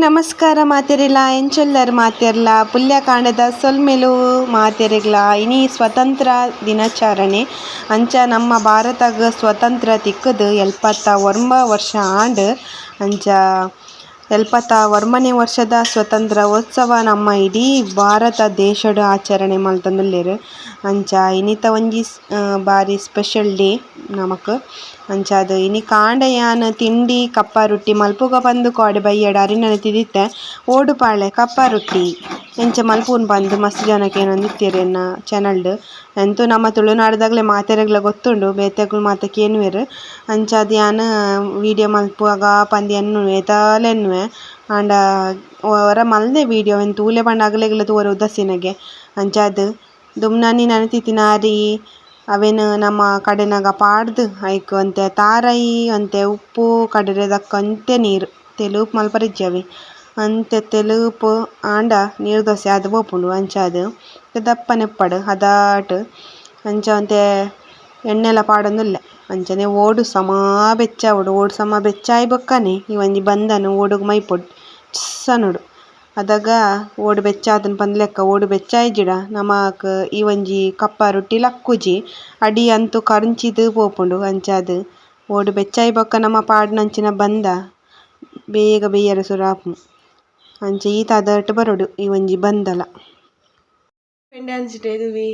ನಮಸ್ಕಾರ ಎಂಚಲ್ಲರ್ ಎಂಚೊಲ್ಲರ್ ಮಾತೆರ್ಲ, ಪುಲ್ಯಕಾಂಡದ ಸೊಲ್ಮೆಲು ಮಾತೆರೆಗ್ಲ, ಇನಿ ಸ್ವತಂತ್ರ ದಿನಾಚರಣೆ. ಅಂಚ ನಮ್ಮ ಭಾರತಗ ಸ್ವತಂತ್ರ ತಿಕ್ಕದು ಎಲ್ಪತ್ತ ಒಂಬ ವರ್ಷ ಆಂಡ್ ಅಂಚ ಎಲ್ಪತ್ತ ವರ್ಮನೆ ವರ್ಷದ ಸ್ವತಂತ್ರೋತ್ಸವ ನಮ್ಮ ಇಡೀ ಭಾರತ ದೇಶಡ್ ಆಚರಣೆ ಮಲ್ತೊಂದುಲ್ಲೆರ್ ಅಂಚ ಇನಿತ ಒಂಜಿ ಬಾರಿ ಸ್ಪೆಷಲ್ ಡೇ ನಮಕ್. ಅಂಚಾದ್ ಇನಿ ಕಾಂಡಯಾನ ಯಾನ್ ತಿಂಡಿ, ಕಪ್ಪ ರೊಟ್ಟಿ ಮಲ್ಪುಗ ಬಂದು ಕೋಡೆ ಬಯ್ಯಡ್ ಅರಿನ ತಿದಿತ್ತೆ. ಓಡುಪಾಳೆ ಕಪ್ಪ ರೊಟ್ಟಿ. ಎಂಚ ಮಲ್ಪುನು ಪಂದ್ ಮಸ್ತ್ ಜನಕ್ ಏನೊಂದು ಇತ್ತೆರ್ ಎನ್ನ ಚಾನಲ್ಡ್ ಎಂತು ನಮ್ಮ ತುಳುನಾಡುದಕ್ಲೆ ಮಾತೆರೆಗ್ಲ ಗೊತ್ತುಂಡು, ಬೇತೆಗುಲು ಮಾತ ಕೇನುವೆರ್. ಅಂಚಾದ್ ಯಾನ್ ವಿಡಿಯೋ ಮಲ್ಪುವಾಗ ಪಂದ್ ಏತಾಲೆ ಎನ್ನುವೆ. ಆಂಡ ವರ ಮಲ್ದೆ ವಿಡಿಯೋ ಎಂಕ್ ತೂಲೆ ಪಂಡ ಅಗಲೆಗ್ಲ ತೂವರೆ ಉದಾಸೀನಗೆ ಅಂಚಾದ್ ದುಮ್ನನಿ ನನತಿತ್ತಿನ ಆರಿ ಅವೆನ್ ನಮ್ಮ ಕಡೆನಗ ಪಾಡ್ದ್ ಐಕ್ ಒಂತೆ ತಾರೈ ಒಂತೆ ಉಪ್ಪು ಕಡರೆದಕ್ಕಂತೆ ನೀರು ನೀರ್. ತೆಲುಪ್ ಮಲ್ಪರಿಜ್ಜಿ ಅವೆ ಅಂತೆ ತೆಲುಪ್ ಆಂಡ ನೀರ್ ದೋಸೆ ಆದ್ ಪೋಪುಂಡು ಅಂಚಾದ್ ದಪ್ಪನೆ ಇಪ್ಪಡ್ ಹದಾಟ್ ಅಂಚ ಒಂತೆ ಎಣ್ಣೆಲ ಪಾಡೊಂದುಲ್ಲೆ ಅಂಚನೆ ಓಡು ಸಮ ಬೆಚ್ಚ ಬೆಚ್ಚಾವುಡು ಓಡು ಸಮ ಬೆಚ್ಚ ಬೊಕ್ಕನೆ ಈ ಒಂಜಿ ಬಂದನ್ ಓಡುಗ್ ಮೈಪೊಡ್ ಚ್ಸ್ ಆಂಡುಂಡು ಅದಾಗ ಓಡು ಬೆಚ್ಚ ಪಂದ್ ಲೆಕ್ಕ ಓಡು ಬೆಚ್ಚಾಯಿಜ್ಜಿಡ ನಮಕ್ ಈ ಒಂಜಿ ಕಪ್ಪ ರೊಟ್ಟಿ ಲಕ್ಕುಜಿ ಅಡಿ ಅಂತು ಕರ್ಂಚಿದ್ ಪೋಪುಂಡು ಅಂಚಾದ್ ಓಡು ಬೆಚ್ಚಾಯಿ ಬೊಕ್ಕ ನಮ ಪಾಡ್ನಂಚಿನ ಬಂದ ಬೇಗ ಬೇಯರೆ ಸುರು ಅಂಚ ಈ ತೂದಟ್ ಬರೊಡು ಈ ಒಂಜಿ ಬಂದಲ ಇಂಡಿಪೆಂಡೆನ್ಸ್ ಡೇ ದುವಿ.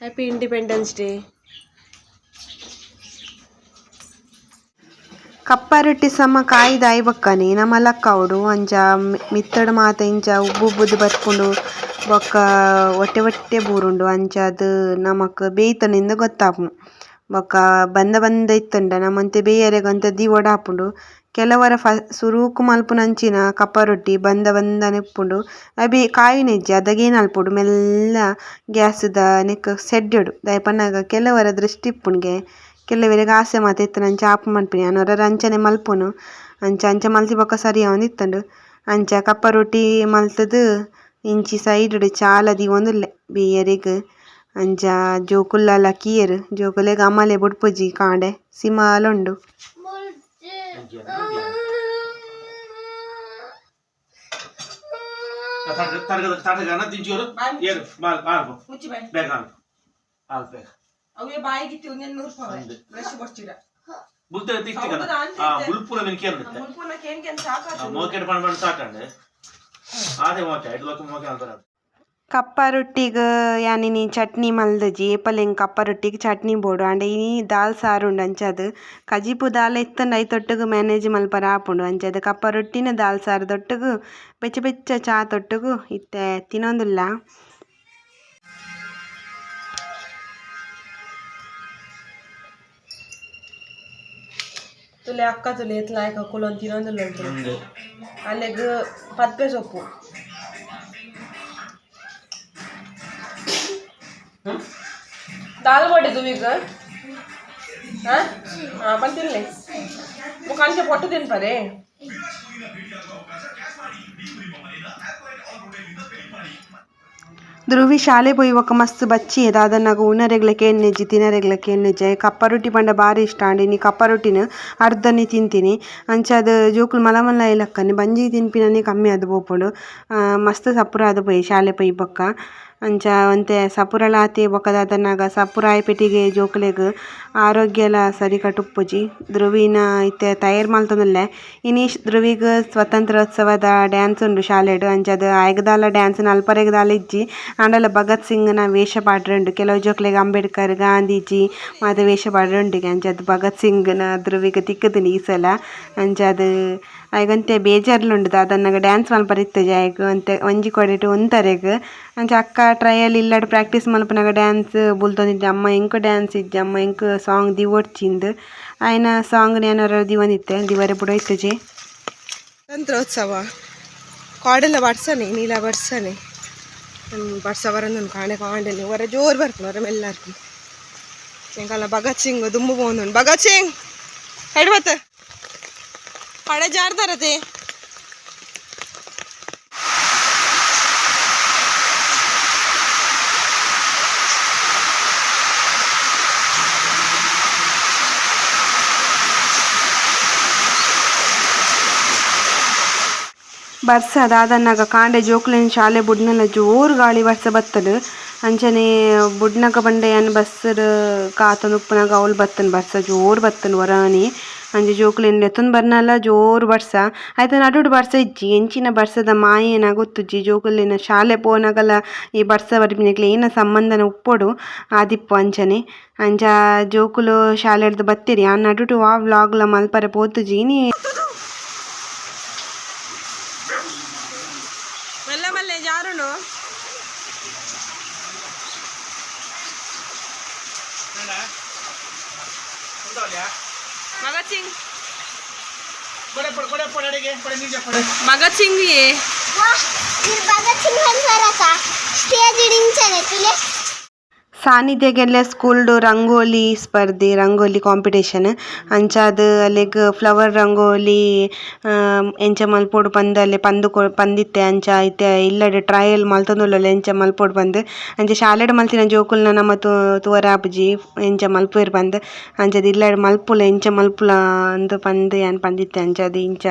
ಹ್ಯಾಪಿ ಇಂಡಿಪೆಂಡೆನ್ಸ್ ಡೇ ಕಪ್ಪ ರೊಟ್ಟಿ ಸಮ ಕಾಯಿದ ಆಯ್ಬೊಕ್ಕನೆ ನಮ ಲಕ್ಕವಡು ಅಂಚ ಮಿತ್ತಡ್ ಮಾತ ಇಂಚ ಉಬ್ಬು ಉಬ್ಬುದು ಬರ್ಪುಂಡು ಬೊಕ್ಕ ಒಟ್ಟೆ ಒಟ್ಟೆ ಬೂರುಂಡು ಅಂಚಾದ್ ನಮಕ್ ಬೇಯ್ತನಿಂದ ಗೊತ್ತಾಪುನು ಬೊಕ್ಕ ಬಂದ ಬಂದ ಇತ್ತುಂಡ ನಮ್ಮಂತೆ ಬೇಯರೆಗಂತ ದಿ ಒಡಾಪುಂಡು ಕೆಲವರ ಫ ಸುರೂಕು ಮಲ್ಪುನಂಚಿನ ಕಪ್ಪ ರೊಟ್ಟಿ ಬಂದ ಬಂದನೆ ಇಪ್ಪುಂಡು ಅವೆ ಕಾಯಿನೆಜ್ಜಿ ಅದಾಗೆ ಏನ್ ಆಲ್ಪೊಡು ಮೆಲ್ಲ ಗ್ಯಾಸ್ ದ ನೆಕ್ಕ್ ಸೆಡ್ಡೆಡು ದಾಯೆ ಪನ್ನಗ ಕೆಲವರ ದೃಷ್ಟಿ ಇಪ್ಪುಂಡು ಕೆಲವೆರೆಗ್ ಆಸೆ ಮಾತ ಇತ್ತ್ಂಡ ಅಂಚ ಆಪುಂಡು ಪನ್ಪಿನಿ ಯಾನ್ ಒರ ಅಂಚನೆ ಮಲ್ಪುನು. ಅಂಚ ಅಂಚ ಮಲ್ತಿ ಬೊಕ ಸರಿ ಆವೊಂದಿತ್ತಂಡ್ ಅಂಚ ಕಪ್ಪರೊಟ್ಟಿ ಮಲ್ತುದು, ಇಂಚಿ ಸೈಡ್ ಡು ಚಾಲ ದೀವೊಂದುಲ್ಲೆ ಬೇಯೆರೆಗ್ ಅಂಚ ಜೋಕುಲ್ಲಲ ಕಿಯೆರ್. ಜೋಕುಲೆಗ್ ಅಮಲೆ ಬುಡ್ಪುಜಿ ಕಾಂಡೆ ಸಿಮಾಲ ಉಂಡು ತಟಗನ ದಿಂಚೂರು ಏರು ಬಾಲ್ ಬಾಲ್ ಮುಚ್ಚಿ ಬಾಯ್ ಬೇಗ ಹಾಲು ಬೇಗ ಅವೇ ಬಾಯಿಗಿತ್ತಿ ಒಂದೆನ್ ನೂರು ರೂಪಾಯಿ. ಬ್ರಷ್ ಬುಲ್ತೆ ತಿಕ್ತಿಗನ ನಾನು ಆ ತಿಂತೆ. ಬುಲ್ಪುನ ಮಿನ್ ಕೇರ್ಬಿಟ್ಟೆ ಮುಲ್ಪುನ ಕೇನ್ ಕೇನ್ ಸಾಕಾತು ಮೋಕೆಟ್ ಪಣ ಪಣ ಸಾಕಂಡೆ ಆದೆ ಮೋಕೆ ಐದು ಲಕ್ಷ ಮೋಕೆ ಅಂತಾರ ಕಪ್ಪ ರೊಟ್ಟಿಗ್ ಯಾನಿನಿ ಚಟ್ನಿ ಮಲ್ದಜಿ ಏಪಲೆಂಗ್ ಕಪ್ಪ ರೊಟ್ಟಿಗ್ ಚಟ್ನಿ ಬೋಡು. ಆಂಡ ಇನಿ ದಾಲ್ ಸಾರು ಉಂಡು ಅಂಚಾದ್. ಕಜಿಪು ದಾಲ ಇತ್ತಂಡ ಐತೊಟ್ಟುಗು ಮ್ಯಾನೇಜ್ ಮಲ್ಪರೆ ಆಪುಂಡು. ಅಂಚಾದ್ ಕಪ್ಪ ರೊಟ್ಟಿನ ದಾಲ್ ಸಾರು ದೊಟ್ಟುಗು ಬೆಚ್ಚ ಬೆಚ್ಚ ಚಾ ತೊಟ್ಟುಗು ಇತ್ತೆ ತಿನೊಂದುಲ್ಲ. ತುಲೆ ಅಕ್ಕ ತುಲೆ ಎತ್ಲ ಆಯ್ಕ ಕುಲೊಂದು ತಿನ್ನೊಂದಿಲ್ಲ ಉಂಟು ಅಲ್ಲೆಗ್ ಪತ್ಪೆ ಸೊಪ್ಪು. ದಾಲ್ ಮಾಡಿದ್ದು ಈಗ? ಹಾ? ಹಾ ಪನ್ ತಿನ್ಲೆ ಮುಖ ಅಂಚೆ ಪೊಟ್ಟು ತಿನ್ಪರೆ ಧ್ರುವಿ ಶಾಲೆ ಪೋಯಿವಕ ಮಸ್ತ್ ಬಚ್ಚಿ ದಾದನಗ ಉನರೆಗ್ಲಕ್ಕೆ ಕೇನ್ನೆಜ್ಜಿ ತಿನರೆಗ್ಲಕ್ಕೆ ಅಯ್ ಕಪ್ಪ ರೊಟ್ಟಿ ಪಂಡ ಬಾರಿ ಇಷ್ಟ ಆಂಡ್. ನೀ ಕಪ್ಪ ರೊಟ್ಟಿನ ಅರ್ಧನೆ ತಿಂತೀನಿ. ಅಂಚಾದ್ ಜೋಕುಲು ಮಲ ಮಲ್ಲ ಆಯ್ಲಕ್ಕನೆ ಬಂಜಿ ತಿನ್ಪಿನನೆ ಕಮ್ಮಿ ಆದ್ ಬೋಪುಂಡು. ಮಸ್ತ್ ಸಪುರ ಆದ್ ಪೋಯಿ ಶಾಲೆ ಪೋಯಿ ಬೊಕ್ಕ ಅಂಚ ಒಂತೆ ಸಪುರಲ ಆತೆ ಬೊಕ ದಾದನಗ ಸಪುರ ಪೆಟಿಗೆ ಜೋಕುಲೆಗ್ ಆರೋಗ್ಯಲ ಸರಿ ಉಪ್ಪುಜಿ ಧ್ರುವಿನ ಇತ್ತೆ ತಯಾರ್ ಮಲ್ತೊಂದುಲ್ಲೆ ಇನೀಶ್ ಧ್ರುವಿಗ್ ಸ್ವತಂತ್ರೋತ್ಸವದ ಡ್ಯಾನ್ಸ್ ಉಂಡು ಶಾಲೆಡ್. ಅಂಚಾದ್ ಆಯ್ಗದಾಲ ಡ್ಯಾನ್ಸ್ ನಲ್ಪರೆಗ್ ದಾಲ ಇಜ್ಜಿ. ಆಂಡಲ ಭಗತ್ ಸಿಂಗ್ನ ವೇಷ ಪಾಡ್ರೆ ಕೆಲವು ಜೋಕ್ಲೆಗ್ ಅಂಬೇಡ್ಕರ್, ಗಾಂಧೀಜಿ ಮಾತ ವೇಷ ಪಾಡ್ರೆ ಉಂಡು ಭಗತ್ ಸಿಂಗ್ನ ದ್ರವಿಗ್ ತಿಕ್ಕುದುಂಡು ಈ ಸಲ. ಅಯ್ಗಂತೆ ಬೇಜಾರ್ಲ ಉಂಡು ದಾದನಗ ಡ್ಯಾನ್ಸ್ ಮಲ್ಪರೆ ಇತ್ತೆಜಿ ಅಯ್ಗ್ ಒಂತೆ ಒಂಜಿ ಕೊಡೆಟ್ ಒಂತರೆಗ್ ಅಂಚ ಅಕ್ಕ ಟ್ರಯಲ್ ಇಲ್ಲಡ್ ಪ್ರಾಕ್ಟೀಸ್ ಮನ್ಪುನಗ ಡ್ಯಾನ್ಸ್ ಬುಲ್ತೊಂದಿಜ್ಜಿ ಅಮ್ಮ ಎಂಕ್ ಡ್ಯಾನ್ಸ್ ಇಜ್ಜಿ? ಅಮ್ಮ ಎಂಕ್ ಸಾಂಗ್ ದಿವೊಡ್ಚಿಂದ್? ಆಯ್ನ ಸಾಂಗ್ ನೇನು ಒರ ದಿವೊಂದಿತ್ತೆ ದಿವರೆ ಪುಡ ಇತ್ತಜಿ ತಂತ್ರೋತ್ಸವ ಕಾಡೆಲ್ಲ ಬಡ್ಸನೆ ನೀಲ ಬಡ್ಸನೆ ಬರ್ಸ ಬರಂದು ಕಾಣೆ ಕಾಂಡೆನೆ ಹೊರ ಜೋರು ಬರ್ಪುನು, ಹೊರ ಮೆಲ್ಲ ಇರ್ಪುನು ಭಗತ್ ಸಿಂಗ್ ದುಂಬು ಪೋಂದುಂಡು ಭಗತ್ ಸಿಂಗ್! ಪಡೆ ಜಾರ್ದಾರತೆ ಬರ್ಸ ದಾದನ್ನಾಗ ಕಾಂಡೆ ಜೋಕುಲೆನ ಶಾಲೆ ಬುಡ್ನಲ ಜೋರು ಗಾಳಿ ಬರ್ಸ ಬತ್ತುಂಡು ಅಂಚನೆ ಬುಡ್ನಗ ಬಂಡೆ ಯಾನ್ ಬಸ್ಸರ್ ಕಾತೊಂದು ಉಪ್ಪುನಗ ಅವ್ಲು ಬತ್ತುಂಡು ಬರ್ಸ ಜೋರು ಬತ್ತನ್ ಒರಾನಿ ಅಂಚ ಜೋಕುಲೆನ ದೆತೊಂದು ಬರ್ನಲ ಜೋರು ಬರ್ಸ? ಐತ ನಡುಟ್ ಬರ್ಸ ಇಜ್ಜಿ, ಎಂಚಿನ ಬರ್ಸದ ಮಾಯೆನ ಗೊತ್ತಿಜ್ಜಿ ಜೋಕುಲೆನ ಶಾಲೆ ಪೋನಗಲ ಈ ಬರ್ಸ ಬರ್ಪಿನಕ್ಲೆ ಏನ ಸಂಬಂಧನ ಉಪ್ಪೊಡು? ಆದಿಪ್ಪು ಅಂಚನೆ ಅಂಚ ಜೋಕುಲು ಶಾಲೆಡ್ದ್ ಬತ್ತೆರ್ ಯಾನ್ ನಡುಟು ಆ ವ್ಲಾಗ್ಲ ಮಲ್ಪರೆ ಪೋತುಜಿ ಇನಿ चिंगी आहे. स्टेज तुले ಸಾನ್ನಿಧ್ಯಗೆಲ್ಲ ಸ್ಕೂಲ್ಡು ರಂಗೋಲಿ ಸ್ಪರ್ಧೆ ರಂಗೋಲಿ ಕಾಂಪಿಟೇಷನ್ ಅಂಚಾದ್ ಅಲೆಗ್ ಫ್ಲವರ್ ರಂಗೋಲಿ ಎಂಚ ಮಲ್ಪೊಡು ಪಂದ್ ಅಲ್ಲೆ ಪಂದ್ ಕೊ ಪಂದಿತ್ತೆ ಅಂಚ ಐತೆ ಇಲ್ಲಡೆ ಟ್ರಯಲ್ ಮಲ್ತೊಂದುಲ್ಲೆರ್ ಎಂಚ ಮಲ್ಪೊಡು ಪಂದ್ ಅಂಚ ಶಾಲೆಡ್ ಮಲ್ತಿನ ಜೋಕುಲ್ನ ನಮ ತು ತೂವರೆ ಆಪುಜಿ ಎಂಚ ಮಲ್ಪುವೆರ್ ಪಂದ್ ಅಂಚದ ಇಲ್ಲಡೆ ಮಲ್ಪುಲ ಎಂಚ ಮಲ್ಪುಲ ಅಂದ್ ಪಂದ್ ಯಾನ್ ಪಂದಿತ್ತೆ ಅಂಚದ ಇಂಚ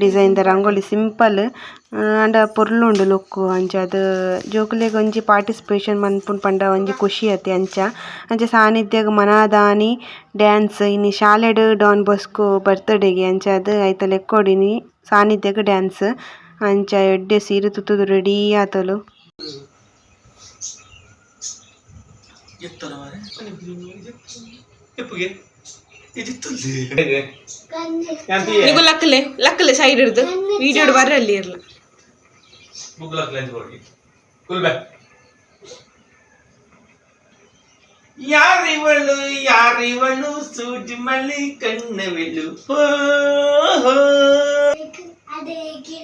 ಡಿಸೈನ್ ದ ರಂಗೋಲಿ ಸಿಂಪಲ್. ಆಂಡ ಪೊರ್ಲುಂಡು ಲೊಕ್ಕು ಅಂಚ ಅದ್ ಜೋಕುಲೆಗ್ ಒಂಜಿ ಪಾರ್ಟಿಸಿಪೇಷನ್ ಮನ್ಪುನ್ ಪಂಡ ಒಂಜಿ ಖುಷಿ ಅತೆ ಅಂಚ ಅಂಚ ಸಾನಿಧ್ಯಗ್ ಮನಾದಾನಿ ಡ್ಯಾನ್ಸ್ ಇನ್ನಿ ಶಾಲೆಡ್ ಡಾನ್ ಬೊಸ್ಕೊ ಬರ್ತ್ಡೇ ಗೆ ಅಂಚ ಅದ್ ಐತ ಲೆಕ್ಕೊಡಿನಿ ಸಾನಿಧ್ಯಗ್ ಡ್ಯಾನ್ಸ್ ಅಂಚ ಎಡ್ಡೆ ಸೀರೆ ತುತ್ತುದು ರೆಡಿ ಆತಲು ಲಕ್ಕಲೆ ಲಕ್ಕಲೆ ಸೈಡ್ ಹಿಡ್ದು ವಿಡಿಯೋ ಬರಲ್ಲಿ ಇರ್ಲ Google lens ಹೋಗಿ ಕುಲ್ಬೆ ಯಾರಿವಳು ಯಾರಿವಳು ಸೂಜಿ ಮಲ್ಲಿ ಕಣ್ಣವಿಳು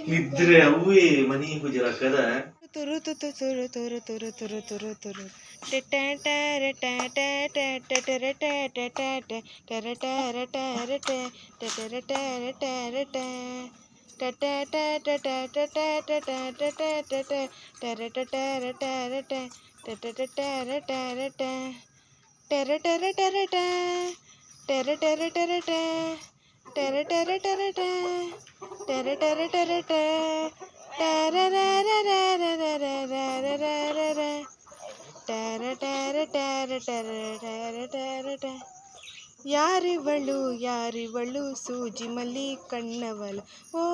ನಿದ್ರೆ ಅವೇ ಮನಿ ಗುಜರಾಕದ ತುರು ತುರು ತುರು ತುರು ತುರು ತುರು ತುರು ತುರು ಟೆ ಟೆರೆ ಟೆಟೆ ಟೆಟೆ ಟೆರೆ ಟೆಟೆ ಯಾರಿವಳು ಯಾರಿವಳು ಸೂಜಿ ಮಲ್ಲಿ ಕಣ್ಣವಳು ಓ,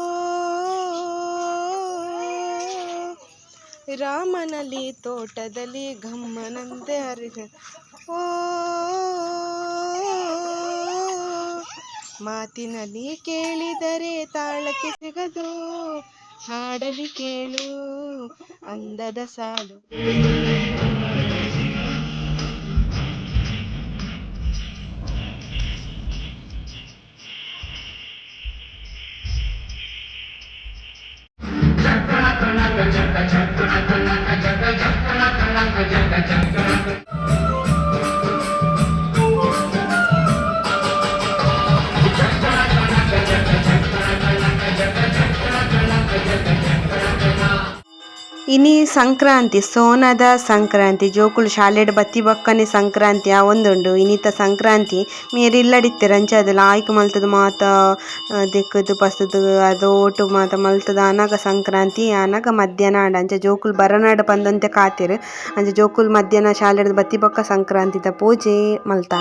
ರಾಮನಲ್ಲಿ ತೋಟದಲ್ಲಿ ಗಮ್ಮನಂತೆ ಹರಿದ ಓ, ಮಾತಿನಲ್ಲಿ ಕೇಳಿದರೆ ತಾಳಕ್ಕೆ ಸಿಗದು, ಹಾಡಲಿ ಕೇಳು, ಅಂದದ ಸಾಲು ಇನಿ ಸಂಕ್ರಾಂತಿ, ಸೋನದ ಸಂಕ್ರಾಂತಿ, ಜೋಕುಲು, ಶಾಲೆಡ್, ಬತ್ತಿ ಬಕ್ಕನೆ ಸಂಕ್ರಾಂತಿ, ಆ ಒಂದುಂಡು. ಇನಿತ ಸಂಕ್ರಾಂತಿ ಮೇರೆ ಇಲ್ಲಡಿತ್ತೆರ್ ಅಂಚಾದ್ ಲಾಯ್ಕ್ ಮಲ್ತದ ಮಾತ ದಿಕ್ಕದು ಪಸದು ಅದು ಓಟು ಮಾತ ಮಲ್ತದ ಅನಾಗ ಸಂಕ್ರಾಂತಿ, ಅನಾಗ ಮಧ್ಯಾಹ್ನ ಆಡ. ಅಂಚ ಜೋಕುಲು ಬರನಾಡ ಪಂದಂತೆ ಕಾತಿರು. ಅಂಚ ಜೋಕುಲು ಮಧ್ಯಾಹ್ನ ಶಾಲೆಡ್ ಬತ್ತಿ ಬೊಕ್ಕ ಸಂಕ್ರಾಂತಿದ ಪೂಜೆ ಮಲ್ತ.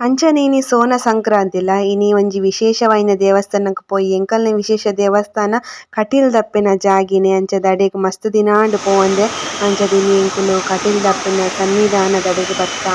ಅಂಚನೆ ಇನಿ ಸೋನ ಸಂಕ್ರಾಂತಿಲ ಇನಿ ಒಂಜಿ ವಿಶೇಷವಾಯಿನ ದೇವಸ್ಥಾನಕ್ ಪೋಯಿ ಎಂಕಲ್ನ ವಿಶೇಷ ದೇವಸ್ಥಾನ ಕಟೀಲ್ ದಪ್ಪೆನ ಜಾಗಿನೆ ಅಂಚ ಮಸ್ತ್ ದಿನಾಂಡ್ ಪೋವಂದೆ. ಅಂಚ ಇನಿ ಎಂಕುಲು ಕಟೀಲ್ ದಪ್ಪೆನ ಸನ್ನಿಧಾನ ದಡೆಗ್ ಬತ್ತ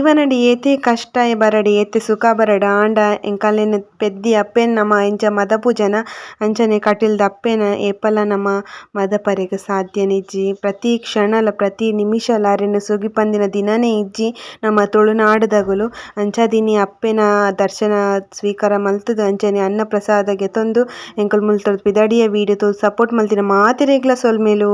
ಜೀವನಡ್ ಏತೆ ಕಷ್ಟ ಬರಡಿ, ಏತೆ ಸುಖ ಬರಡ್. ಆಂಡ ಎಂಕಲ್ನ ಪೆದ್ದಿ ಅಪ್ಪೆನ್ ನಮ ಎಂಚ ಮದ ಅಂಚನೆ ಕಟಿಲ್ದ ಅಪ್ಪೆನ ಏಪಲ ನಮ್ಮ ಮದ ಸಾಧ್ಯನೆ ಇಜ್ಜಿ. ಪ್ರತಿ ಕ್ಷಣಲ, ಪ್ರತಿ ನಿಮಿಷಲ ಅರೆನ್ ಸುಗಿಪಂದಿನ ದಿನನೇ ಇಜ್ಜಿ. ನಮ ಅಂಚ ಅಂಚಾದಿನಿ ಅಪ್ಪೆನ ದರ್ಶನ ಸ್ವೀಕಾರ ಮಲ್ತುದು ಅಂಚನೆ ಅನ್ನ ಪ್ರಸಾದ ಗೆತೊಂದು ಎಂಕುಲು ಮುಲ್ತೊಡು ಪಿದಡಿಯ ವೀಡಿಯೊ ತೂದು ಸಪೋರ್ಟ್ ಮಲ್ತಿನ ಮಾತೆರೆಗ್ಲ ಸೊಲ್ಮೆಲು.